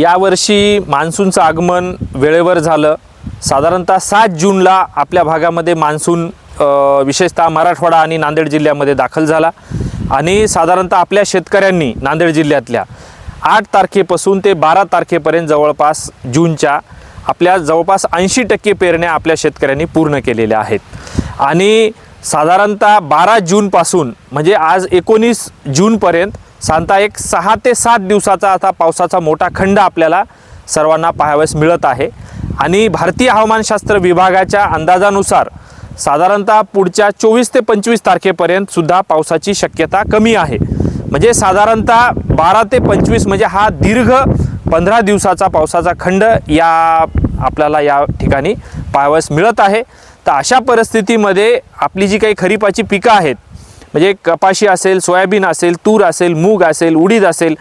यावर्षी मान्सूनचं आगमन वेळेवर झालं. साधारणतः सात जूनला आपल्या भागामध्ये मान्सून विशेषतः मराठवाडा आणि नांदेड जिल्ह्यामध्ये दाखल झाला आणि साधारणतः आपल्या शेतकऱ्यांनी नांदेड जिल्ह्यातल्या आठ तारखेपासून ते बारा तारखेपर्यंत जवळपास जूनच्या आपल्या जवळपास ऐंशी टक्के पेरण्या आपल्या शेतकऱ्यांनी पूर्ण केलेल्या आहेत. आणि साधारणतः बारा जूनपासून म्हणजे आज एकोणीस जूनपर्यंत साधारणतः एक सहा ते सात दिवसाचा आता पावसाचा मोठा खंड आपल्याला सर्वांना पाहावयास मिळत आहे. आणि भारतीय हवामानशास्त्र विभागाच्या अंदाजानुसार साधारणतः पुढच्या चोवीस ते पंचवीस तारखेपर्यंत सुद्धा पावसाची शक्यता कमी आहे. म्हणजे साधारणतः बारा ते पंचवीस म्हणजे हा दीर्घ पंधरा दिवसाचा पावसाचा खंड या आपल्याला या ठिकाणी पाहावयास मिळत आहे. तर अशा परिस्थितीमध्ये आपली जी काही खरीपाची पिकं आहेत म्हणजे कपाशी असेल सोयाबीन असेल तूर असेल मूग असेल उडीद असेल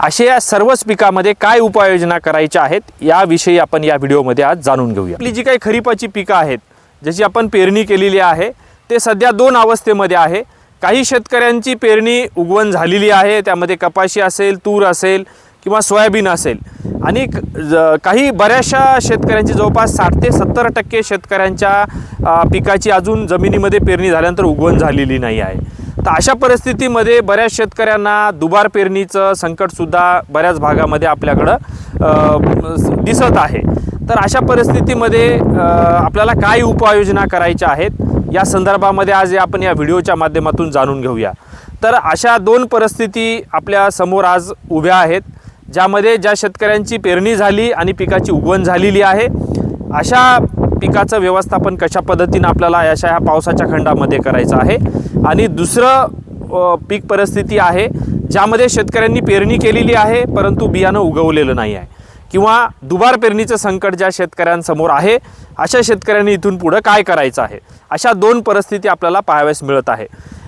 असे या सर्वच पिकामध्ये काय उपाययोजना करायच्या आहेत याविषयी आपण या व्हिडिओमध्ये आज जाणून घेऊया. आपली जी काही खरीपाची पिकं आहेत ज्याची आपण पेरणी केलेली आहे ते सध्या दोन अवस्थेमध्ये आहे. काही शेतकऱ्यांची पेरणी उगवण झालेली आहे त्यामध्ये कपाशी असेल तूर असेल किंवा सोयाबीन असेल. आणि ज- काही बऱ्याचशा शेतकऱ्यांची जवळपास साठ ते सत्तर टक्के शेतकऱ्यांच्या पिकाची अजून जमिनीमध्ये पेरणी झाल्यानंतर उगवण झालेली नाही आहे. तर अशा परिस्थितीमध्ये बऱ्याच शेतकऱ्यांना दुबार पेरणीचं संकटसुद्धा बऱ्याच भागामध्ये आपल्याकडं दिसत आहे. तर अशा परिस्थितीमध्ये आपल्याला काय उपाययोजना करायच्या आहेत या संदर्भामध्ये आज आपण या व्हिडिओच्या माध्यमातून जाणून घेऊया. तर अशा दोन परिस्थिती आपल्यासमोर आज उभ्या आहेत. ज्यामध्ये ज्या शेतकऱ्यांची पेरणी झाली आणि पिकाची उगवण झालेली आहे अशा पिकाचं व्यवस्थापन कशा पद्धतीनं आपल्याला अशा ह्या पावसाच्या खंडामध्ये करायचं आहे? आणि दुसरं पीक परिस्थिती आहे ज्यामध्ये शेतकऱ्यांनी पेरणी केलेली आहे परंतु बियाणं उगवलेलं नाही आहे. किंवा दुबार पेरणीचं संकट ज्या शेतकऱ्यांसमोर आहे अशा शेतकऱ्यांनी इथून पुढं काय करायचं आहे? अशा दोन परिस्थिती आपल्याला पाहाव्यास मिळत आहे.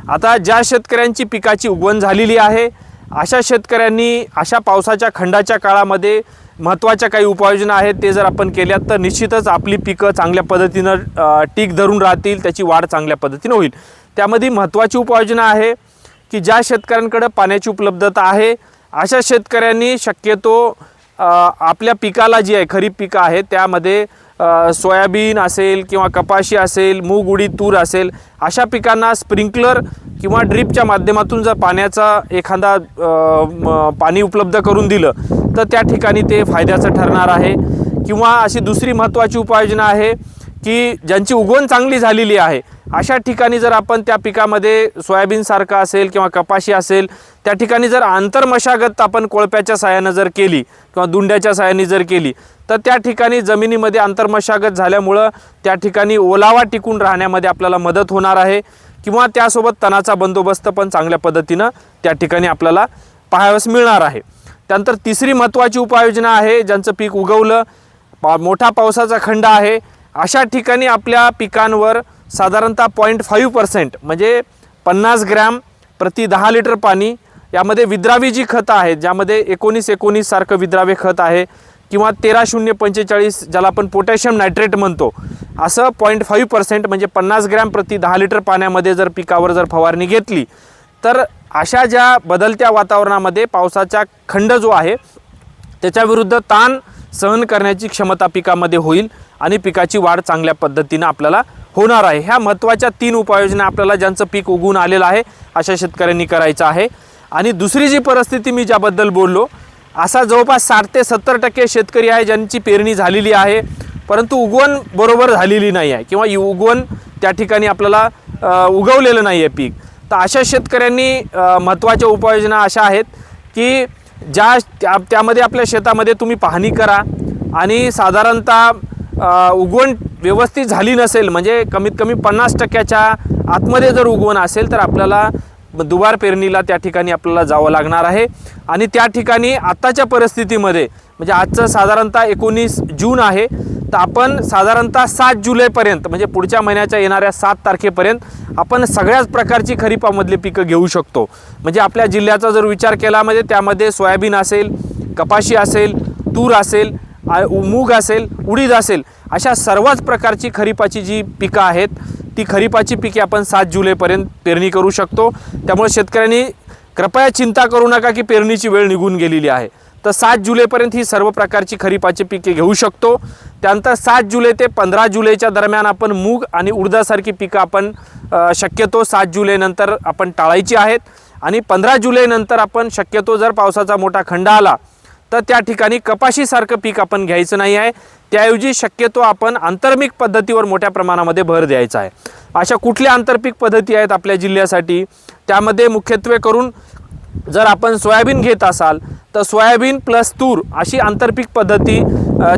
आता ज्या शेतकऱ्यांची पिकाची उगवण झालेली आहे अशा शेतकऱ्यांनी अशा पावसाच्या खंडाच्या काळामध्ये महत्त्वाच्या काही उपाययोजना आहेत ते जर आपण केल्यात तर निश्चितच आपली पिकं चांगल्या पद्धतीनं टीक धरून राहतील त्याची वाढ चांगल्या पद्धतीनं होईल. त्यामध्ये महत्त्वाची उपाययोजना आहे की ज्या शेतकऱ्यांकडे पाण्याची उपलब्धता आहे अशा शेतकऱ्यांनी शक्यतो आपल्या पिकाला जी आहे खरीप पिकं आहेत त्यामध्ये सोयाबीन असेल किंवा कपाशी असेल मूग उडीद तूर असेल अशा पिकांना स्प्रिंकलर किंवा ड्रीपच्या माध्यमातून जर पाण्याचा एखादा पाणी उपलब्ध करून दिलं तर त्या ठिकाणी ते फायद्याचं ठरणार आहे. किंवा अशी दुसरी महत्त्वाची उपाययोजना आहे की ज्यांची उगवण चांगली झालेली आहे अशा ठिकाणी जर आपण त्या पिकामध्ये सोयाबीनसारखा असेल किंवा कपाशी असेल त्या ठिकाणी जर आंतरमशागत आपण कोळप्याच्या साहाय्यानं जर केली किंवा दुंड्याच्या साह्याने जर केली तर त्या ठिकाणी जमिनीमध्ये आंतरमशागत झाल्यामुळं त्या ठिकाणी ओलावा टिकून राहण्यामध्ये आपल्याला मदत होणार आहे. किंवा त्यासोबत तणाचा बंदोबस्त पण चांगल्या पद्धतीनं त्या ठिकाणी आपल्याला पाहावयास मिळणार आहे. त्यानंतर तिसरी महत्त्वाची उपाययोजना आहे ज्यांचं पीक उगवलं पा मोठा पावसाचा खंड आहे. अशा ठिकाणी आपल्या पिकांवर साधारणतः पॉईंट फाईव्ह पर्सेंट म्हणजे पन्नास ग्रॅम प्रति दहा लिटर पाणी यामध्ये विद्रावी जी खतं आहेत ज्यामध्ये एकोणीस एकोणीस सारखं विद्रावे खत आहे किंवा तेरा शून्य पंचेचाळीस ज्याला आपण पोटॅशियम नायट्रेट म्हणतो असं पॉईंट फाईव्ह पर्सेंट म्हणजे पन्नास ग्रॅम प्रति दहा लिटर पाण्यामध्ये जर पिकावर जर फवारणी घेतली तर अशा ज्या बदलत्या वातावरणामध्ये पावसाचा खंड जो आहे त्याच्याविरुद्ध ताण सहन करण्याची क्षमता पिकामध्ये होईल आणि पिकाची वाढ चांगल्या पद्धतीनं आपल्याला होणार आहे. ह्या महत्त्वाच्या तीन उपाययोजना आपल्याला ज्यांचं पीक उगवून आलेलं आहे अशा शेतकऱ्यांनी करायचं आहे. आणि दुसरी जी परिस्थिती मी ज्याबद्दल बोललो असा जवळपास साठ ते सत्तर टक्के शेतकरी आहे ज्यांची पेरणी झालेली आहे. परंतु उगवण बरोबर झालेली नाही आहे किंवा उगवण त्या ठिकाणी आपल्याला उगवलेलं नाही आहे पीक. तर अशा शेतकऱ्यांनी महत्त्वाच्या उपाययोजना अशा आहेत की ज्या त्या त्यामध्ये आपल्या शेतामध्ये तुम्ही पाहणी करा आणि साधारणतः उगवण व्यवस्थित झाली नसेल म्हणजे कमीत कमी पन्नास टक्क्याच्या आतमध्ये जर उगवण असेल तर आपल्याला दुबार पेरणीला त्या ठिकाणी आपल्याला जावं लागणार आहे. आणि त्या ठिकाणी आत्ताच्या परिस्थितीमध्ये म्हणजे आजचं साधारणतः एकोणीस जून आहे तर आपण साधारणतः सात जुलैपर्यंत म्हणजे पुढच्या महिन्याच्या येणाऱ्या सात तारखेपर्यंत आपण सगळ्याच प्रकारची खरीपामधली पिकं घेऊ शकतो. म्हणजे आपल्या जिल्ह्याचा जर विचार केला म्हणजे त्यामध्ये सोयाबीन असेल कपाशी असेल तूर असेल मूग असेल उडीद असेल अशा सर्वच प्रकारची खरीपाची जी पिकं आहेत ती खरीपाची पिके आपण सात जुलैपर्यंत पेरणी करू शकतो. त्यामुळे शेतकऱ्यांनी कृपया चिंता करू नका की पेरणीची वेळ निघून गेलेली आहे. तर सात जुलैपर्यंत ही सर्व प्रकारची खरीपाची पिके घेऊ शकतो. त्यानंतर सात जुलै ते पंधरा जुलैच्या दरम्यान आपण मूग आणि उडदासारखी पिकं आपण शक्यतो सात जुलैनंतर आपण टाळायची आहेत. आणि पंधरा जुलैनंतर आपण शक्यतो जर पावसाचा मोठा खंड आला तर त्या ठिकाणी कपाशीसारखं पीक आपण घ्यायचं नाही आहे. त्याऐवजी शक्यतो आपण आंतरमिक पद्धतीवर मोठ्या प्रमाणामध्ये भर द्यायचा आहे. अशा कुठल्या आंतरपीक पद्धती आहेत आपल्या जिल्ह्यासाठी? त्यामध्ये मुख्यत्वे करून जर आपण सोयाबीन घेत असाल तर सोयाबीन प्लस तूर अशी आंतरपीक पद्धती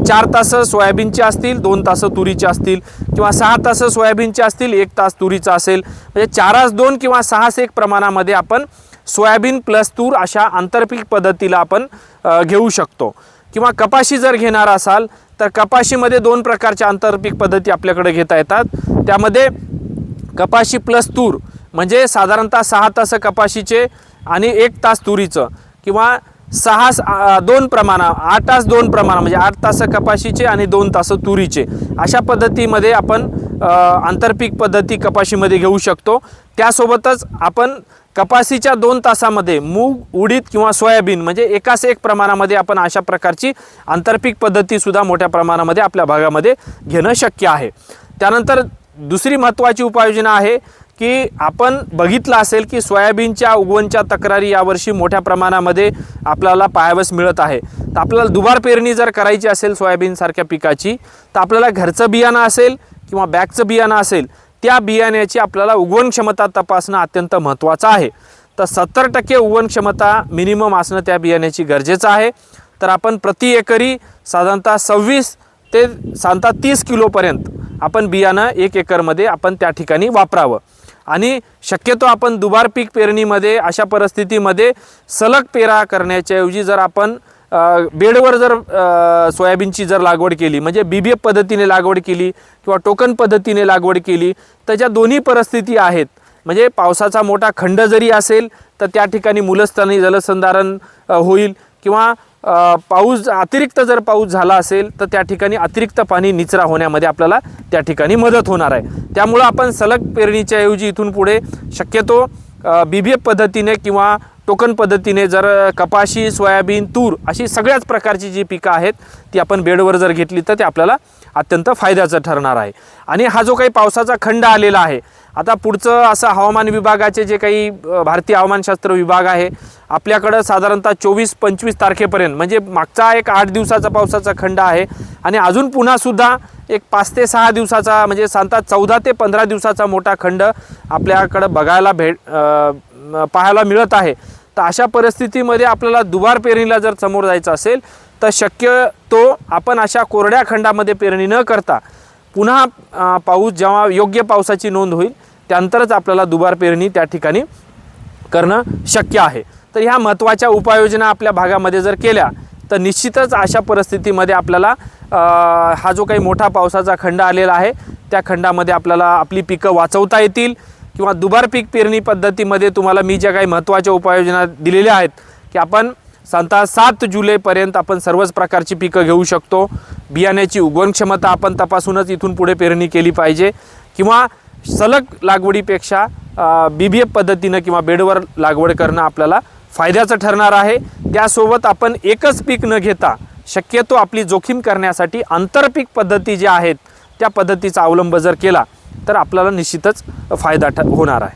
चार तास सोयाबीनची असतील दोन तास तुरीचे असतील किंवा सहा तासं सोयाबीनचे असतील एक तास तुरीचा असेल. म्हणजे चारास दोन किंवा सहास एक प्रमाणामध्ये आपण सोयाबीन प्लस तूर अशा आंतरपीक पद्धतीला आपण घेऊ शकतो. किंवा कपाशी जर घेणार असाल तर कपाशीमध्ये दोन प्रकारच्या आंतरपीक पद्धती आपल्याकडे घेता येतात. त्यामध्ये कपाशी प्लस तूर म्हणजे साधारणतः सहा तास कपाशीचे आणि एक तास तुरीचं किंवा सहा दोन प्रमाणा आठ तास दोन प्रमाणा म्हणजे आठ तास कपाशीचे आणि दोन तास तुरीचे. अशा पद्धतीमध्ये आपण आंतरपीक पद्धती कपाशीमध्ये घेऊ शकतो. त्यासोबतच आपण कपाशीच्या दोन तासामध्ये मूग उडीद किंवा सोयाबीन म्हणजे एकाच एक प्रमाणामध्ये आपण अशा प्रकारची आंतरपीक पद्धतीसुद्धा मोठ्या प्रमाणामध्ये आपल्या भागामध्ये घेणं शक्य आहे. त्यानंतर दुसरी महत्त्वाची उपाययोजना आहे की आपण बघितलं असेल की सोयाबीनच्या उगवणच्या तक्रारी यावर्षी मोठ्या प्रमाणामध्ये आपल्याला पाहावयास मिळत आहे. तर आपल्याला दुबार पेरणी जर करायची असेल सोयाबीनसारख्या पिकाची तर आपल्याला घरचं बियाणं असेल किंवा बॅगचं बियाणं असेल त्या बियाण्याची आपल्याला उगवण क्षमता तपासणं अत्यंत महत्त्वाचं आहे. तर सत्तर टक्के उगवण क्षमता मिनिमम असणं त्या बियाण्याची गरजेचं आहे. तर आपण प्रति एकरी साधारणतः सव्वीस ते साधारणतः तीस किलोपर्यंत आपण बियाणं एक एकरमध्ये आपण त्या ठिकाणी वापरावं. आणि शक्यतो आपण दुबार पीक पेरणीमध्ये अशा परिस्थितीमध्ये सलग पेरा करण्याच्या ऐवजी जर आपण बेडवर जर सोयाबीनची जर लागवड केली म्हणजे बी बी एफ पद्धतीने लागवड केली किंवा टोकन पद्धतीने लागवड केली तर ज्या दोन्ही परिस्थिती आहेत म्हणजे पावसाचा मोठा खंड जरी असेल तर त्या ठिकाणी मुलस्थानी जलसंधारण होईल. किंवा पाऊस अतिरिक्त जर पाऊस झाला असेल तर त्या ठिकाणी अतिरिक्त पाणी निचरा होण्यामध्ये आपल्याला त्या ठिकाणी मदत होणार आहे. त्यामुळं आपण सलग पेरणीच्या ऐवजी इथून पुढे शक्यतो बी बी एफ पद्धतीने किंवा टोकन पद्धतीने जर कपाशी सोयाबीन तूर अशी सगळ्याच प्रकारची जी पिकं आहेत ती आपण बेडवर जर घेतली तर ते आपल्याला अत्यंत फायद्याचं ठरणार आहे. आणि हा जो काही पावसाचा खंड आलेला आहे आता पुढचं असं हवामान विभागाचे जे काही भारतीय हवामानशास्त्र विभाग आहे आपल्याकडं साधारणतः चोवीस पंचवीस तारखेपर्यंत म्हणजे मागचा एक आठ दिवसाचा पावसाचा खंड आहे आणि अजून पुन्हासुद्धा एक पाच ते सहा दिवसाचा म्हणजे सांगता चौदा ते पंधरा दिवसाचा मोठा खंड आपल्याकडं बघायला भेट पाहायला मिळत आहे. तर अशा परिस्थितीमध्ये आपल्याला दुबार पेरणीला जर समोर जायचं असेल तर शक्य तो आपण अशा कोरड्या खंडामध्ये पेरणी न करता पुन्हा पाऊस जेव्हा योग्य पावसाची नोंद होईल त्यानंतरच आपल्याला दुबार पेरणी त्या ठिकाणी करणं शक्य आहे. तर ह्या महत्त्वाच्या उपाययोजना आपल्या भागामध्ये जर केल्या तर निश्चितच अशा परिस्थितीमध्ये आपल्याला हा जो काही मोठा पावसाचा खंड आलेला आहे त्या खंडामध्ये आपल्याला आपली पिकं वाचवता येतील. किंवा दुबार पीक पेरणी पद्धतीमध्ये तुम्हाला मी ज्या काही महत्त्वाच्या उपाययोजना दिलेल्या आहेत की आपण साधारणतः सात जुलैपर्यंत आपण सर्वच प्रकारची पिकं घेऊ शकतो. बियाण्याची उगवण क्षमता आपण तपासूनच इथून पुढे पेरणी केली पाहिजे. किंवा सलग लागवडीपेक्षा बी बी एफ पद्धतीनं किंवा बेडवर लागवड करणं आपल्याला फायद्याचं ठरणार आहे. त्यासोबत आपण एकच पीक न घेता शक्यतो आपली जोखीम करण्यासाठी आंतरपीक पद्धती ज्या आहेत त्या पद्धतीचा अवलंब जर केला तर आपल्याला निश्चितच फायदा ठ होणार आहे.